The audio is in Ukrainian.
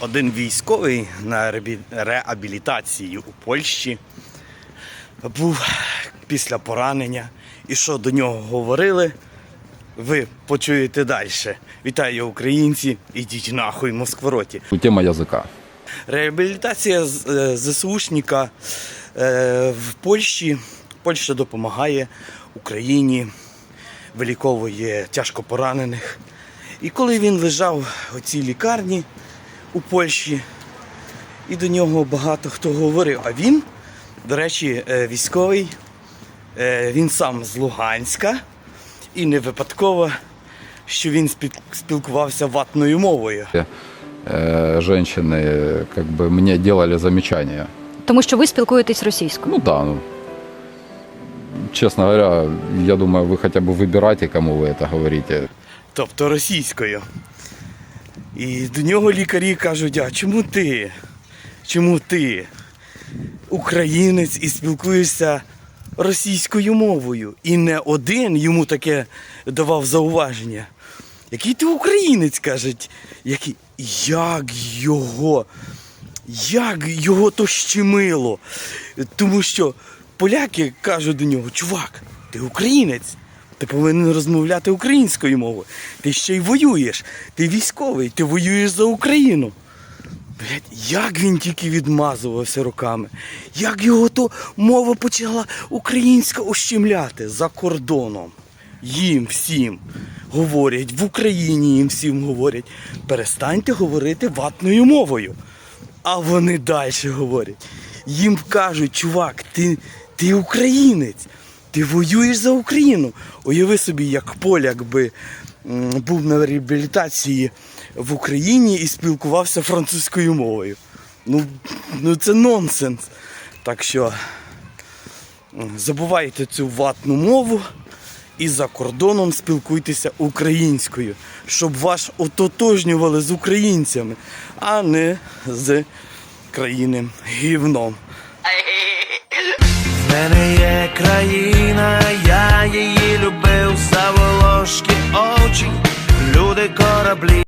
Один військовий на реабілітації у Польщі був після поранення. І що до нього говорили? Ви почуєте далі. Вітаю українці, ідіть нахуй Москвороті. Тема языка. Реабілітація е, ЗСУшника е, в Польщі. Польща допомагає Україні, виліковує тяжко поранених. І коли він лежав у цій лікарні у Польщі, і до нього багато хто говорив, а він, до речі, е, військовий, е, він сам з Луганська, і не випадково, що він спіл- спілкувався ватною мовою. Э, женщины как бы мне делали замечания. Тому що ви спілкуєтесь російською. Ну да, ну, честно говоря, я думаю, вы хотя бы выбирайте, кому вы это говорите. тобто російською. І до нього лікарі кажуть, а чому ти? Чому ти українець і спілкуєшся російською мовою? І не один йому таке давав зауваження. Який ти українець, кажуть, який, як його, як його то щемило. Тому що поляки кажуть до нього, чувак, ти українець. Ти повинен розмовляти українською мовою. Ти ще й воюєш. Ти військовий, ти воюєш за Україну. Блять, як він тільки відмазувався руками, як його то мова почала українська ущемляти за кордоном. Їм всім говорять, в Україні їм всім говорять, перестаньте говорити ватною мовою. А вони далі говорять. Їм кажуть, чувак, ти, ти українець, ти воюєш за Україну. Уяви собі, як поляк би був на реабілітації в Україні і спілкувався французькою мовою. Ну, ну це нонсенс. Так що забувайте цю ватну мову і за кордоном спілкуйтеся українською, щоб вас ототожнювали з українцями, а не з країни гівном. Мене є країна, я її любив за волошки очі, люди кораблі.